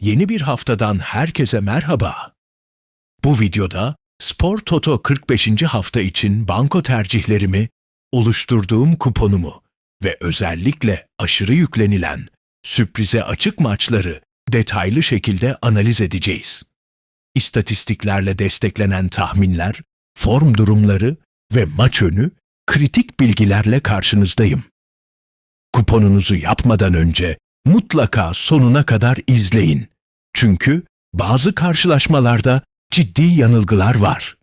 Yeni bir haftadan herkese merhaba. Bu videoda Spor Toto 45. hafta için banko tercihlerimi, oluşturduğum kuponumu ve özellikle aşırı yüklenilen sürprize açık maçları detaylı şekilde analiz edeceğiz. İstatistiklerle desteklenen tahminler, form durumları ve maç önü kritik bilgilerle karşınızdayım. Kuponunuzu yapmadan önce mutlaka sonuna kadar izleyin. Çünkü bazı karşılaşmalarda ciddi yanılgılar var.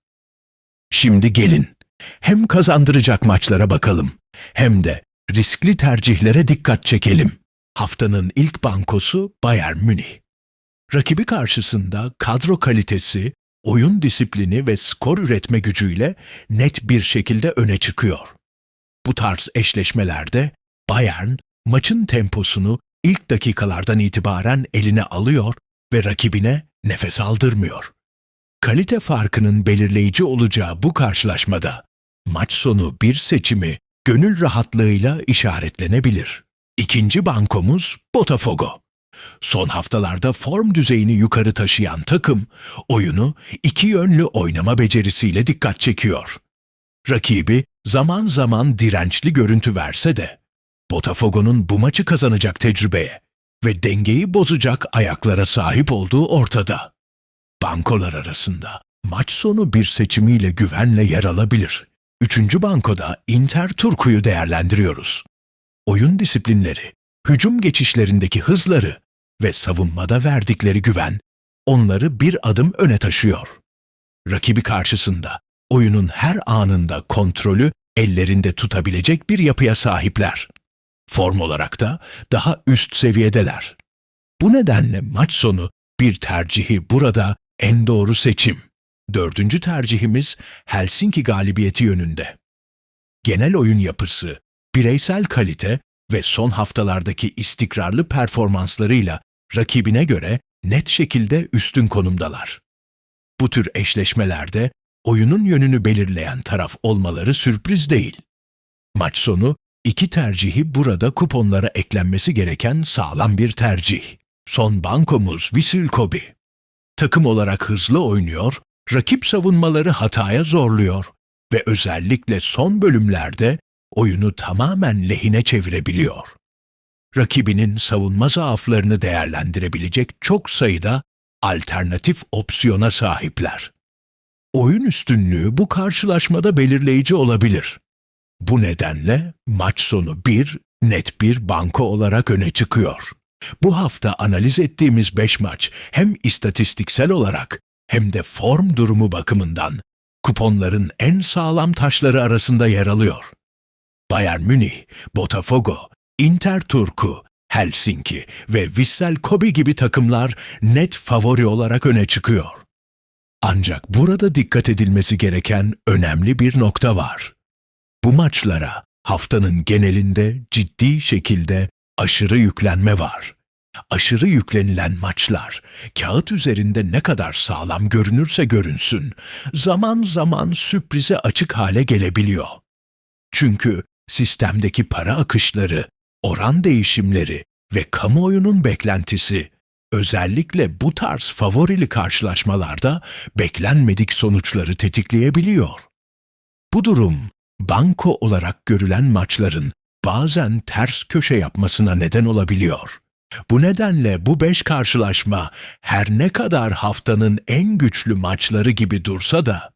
Şimdi gelin hem kazandıracak maçlara bakalım hem de riskli tercihlere dikkat çekelim. Haftanın ilk bankosu Bayern Münih. Rakibi karşısında kadro kalitesi, oyun disiplini ve skor üretme gücüyle net bir şekilde öne çıkıyor. Bu tarz eşleşmelerde Bayern maçın temposunu ilk dakikalardan itibaren eline alıyor ve rakibine nefes aldırmıyor. Kalite farkının belirleyici olacağı bu karşılaşmada maç sonu bir seçimi gönül rahatlığıyla işaretlenebilir. İkinci bankomuz Botafogo. Son haftalarda form düzeyini yukarı taşıyan takım oyunu iki yönlü oynama becerisiyle dikkat çekiyor. Rakibi zaman zaman dirençli görüntü verse de Botafogo'nun bu maçı kazanacak tecrübeye ve dengeyi bozacak ayaklara sahip olduğu ortada. Bankolar arasında maç sonu bir seçimiyle güvenle yer alabilir. Üçüncü bankoda Inter Turku'yu değerlendiriyoruz. Oyun disiplinleri, hücum geçişlerindeki hızları ve savunmada verdikleri güven onları bir adım öne taşıyor. Rakibi karşısında oyunun her anında kontrolü ellerinde tutabilecek bir yapıya sahipler. Form olarak da daha üst seviyedeler. Bu nedenle maç sonu bir tercihi burada en doğru seçim. Dördüncü tercihimiz Helsinki galibiyeti yönünde. Genel oyun yapısı, bireysel kalite ve son haftalardaki istikrarlı performanslarıyla rakibine göre net şekilde üstün konumdalar. Bu tür eşleşmelerde oyunun yönünü belirleyen taraf olmaları sürpriz değil. Maç sonu iki tercihi burada kuponlara eklenmesi gereken sağlam bir tercih. Son bankomuz Visil Kobe. Takım olarak hızlı oynuyor, rakip savunmaları hataya zorluyor ve özellikle son bölümlerde oyunu tamamen lehine çevirebiliyor. Rakibinin savunma zaaflarını değerlendirebilecek çok sayıda alternatif opsiyona sahipler. Oyun üstünlüğü bu karşılaşmada belirleyici olabilir. Bu nedenle maç sonu bir net bir banko olarak öne çıkıyor. Bu hafta analiz ettiğimiz 5 maç hem istatistiksel olarak hem de form durumu bakımından kuponların en sağlam taşları arasında yer alıyor. Bayern Münih, Botafogo, Inter Turku, Helsinki ve Vissel Kobe gibi takımlar net favori olarak öne çıkıyor. Ancak burada dikkat edilmesi gereken önemli bir nokta var. Bu maçlara haftanın genelinde ciddi şekilde aşırı yüklenme var. Aşırı yüklenilen maçlar, kağıt üzerinde ne kadar sağlam görünürse görünsün, zaman zaman sürprize açık hale gelebiliyor. Çünkü sistemdeki para akışları, oran değişimleri ve kamuoyunun beklentisi özellikle bu tarz favorili karşılaşmalarda beklenmedik sonuçları tetikleyebiliyor. Bu durum banko olarak görülen maçların bazen ters köşe yapmasına neden olabiliyor. Bu nedenle bu beş karşılaşma her ne kadar haftanın en güçlü maçları gibi dursa da,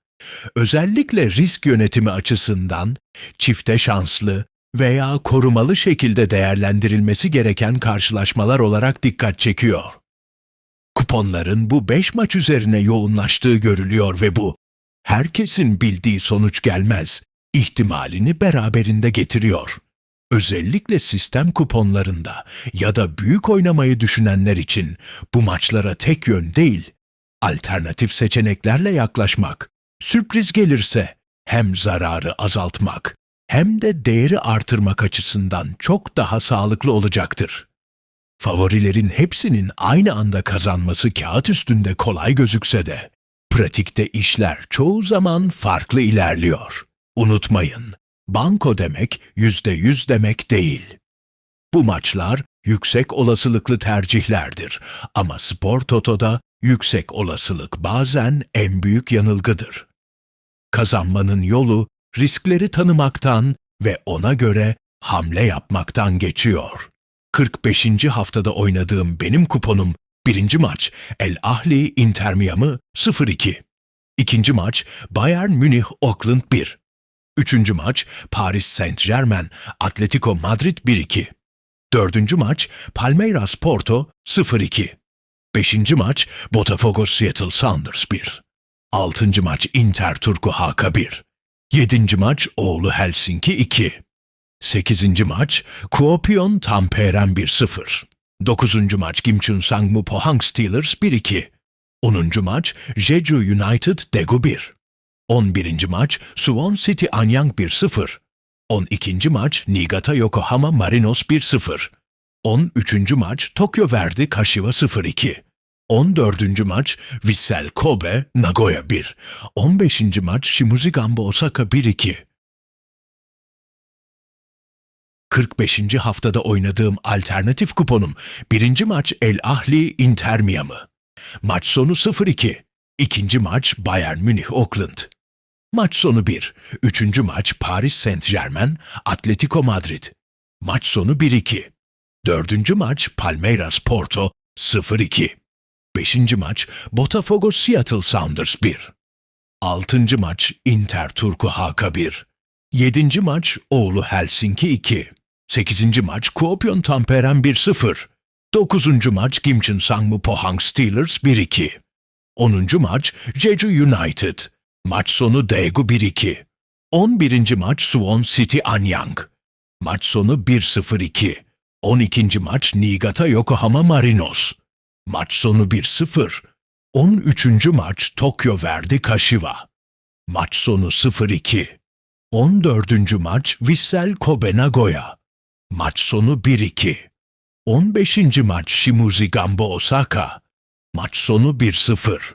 özellikle risk yönetimi açısından çifte şanslı veya korumalı şekilde değerlendirilmesi gereken karşılaşmalar olarak dikkat çekiyor. Kuponların bu beş maç üzerine yoğunlaştığı görülüyor ve bu, herkesin bildiği sonuç gelmez, ihtimalini beraberinde getiriyor. Özellikle sistem kuponlarında ya da büyük oynamayı düşünenler için bu maçlara tek yön değil, alternatif seçeneklerle yaklaşmak, sürpriz gelirse hem zararı azaltmak hem de değeri artırmak açısından çok daha sağlıklı olacaktır. Favorilerin hepsinin aynı anda kazanması kağıt üstünde kolay gözükse de, pratikte işler çoğu zaman farklı ilerliyor. Unutmayın, banko demek yüzde yüz demek değil. Bu maçlar yüksek olasılıklı tercihlerdir ama Spor Toto'da yüksek olasılık bazen en büyük yanılgıdır. Kazanmanın yolu riskleri tanımaktan ve ona göre hamle yapmaktan geçiyor. 45. haftada oynadığım benim kuponum birinci maç El Ahli Inter Miami 0-2. İkinci maç Bayern Münih Auckland 1. Üçüncü maç Paris Saint Germain Atletico Madrid 1-2. Dördüncü maç Palmeiras Porto 0-2. Beşinci maç Botafogo Seattle Sounders 1. Altıncı maç Inter Turku Haka 1. Yedinci maç Oğlu Helsinki 2. Sekizinci maç Kuopion Tamperen 1-0. Dokuzuncu maç Gimchun Sangmu Pohang Steelers 1-2. Onuncu maç Jeju United Daegu 1. 11. maç Suwon City Anyang 1-0. 12. maç Niigata Yokohama Marinos 1-0. 13. maç Tokyo Verdi Kashiwa 0-2. 14. maç Vissel Kobe Nagoya 1. 15. maç Shimuzi Gamba Osaka 1-2. 45. haftada oynadığım alternatif kuponum. Birinci maç El Ahli Inter Miami. Maç sonu 0-2. İkinci maç Bayern Münih Auckland. Maç sonu 1. Üçüncü maç Paris Saint Germain Atletico Madrid. Maç sonu 1-2. Dördüncü maç Palmeiras Porto 0-2. Beşinci maç Botafogo Seattle Sounders 1. Altıncı maç Inter Turku Haka 1. Yedinci maç Oğlu Helsinki 2. Sekizinci maç Kuopion Tamperen 1-0. Dokuzuncu maç Gimchun Sangmu Pohang Steelers 1-2. Onuncu maç Jeju United. Maç sonu Daegu 1-2. 11. maç Suwon City Anyang. Maç sonu 1-0-2. 12. maç Niigata Yokohama Marinos. Maç sonu 1-0. 13. maç Tokyo Verdi Kashiwa. Maç sonu 0-2. 14. maç Vissel Kobe Nagoya. Maç sonu 1-2. 15. maç Shimuzi Gamba Osaka. Maç sonu 1-0.